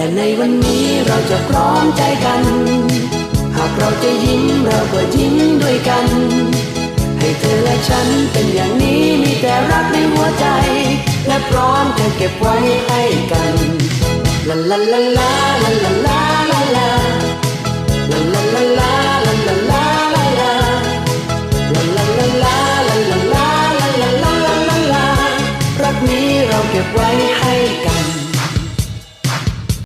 และในวันนี้เราจะพร้อมใจกัน หากเราจะยิ้มเราก็ยิ้มด้วยกัน ให้เธอและฉันเป็นอย่างนี้มีแต่รักในหัวใจ และพร้อมจะเก็บไว้ให้กันลาลาลาลาลาลาลาลาลาลาลาลารักนี้เราเก็บไว้ให้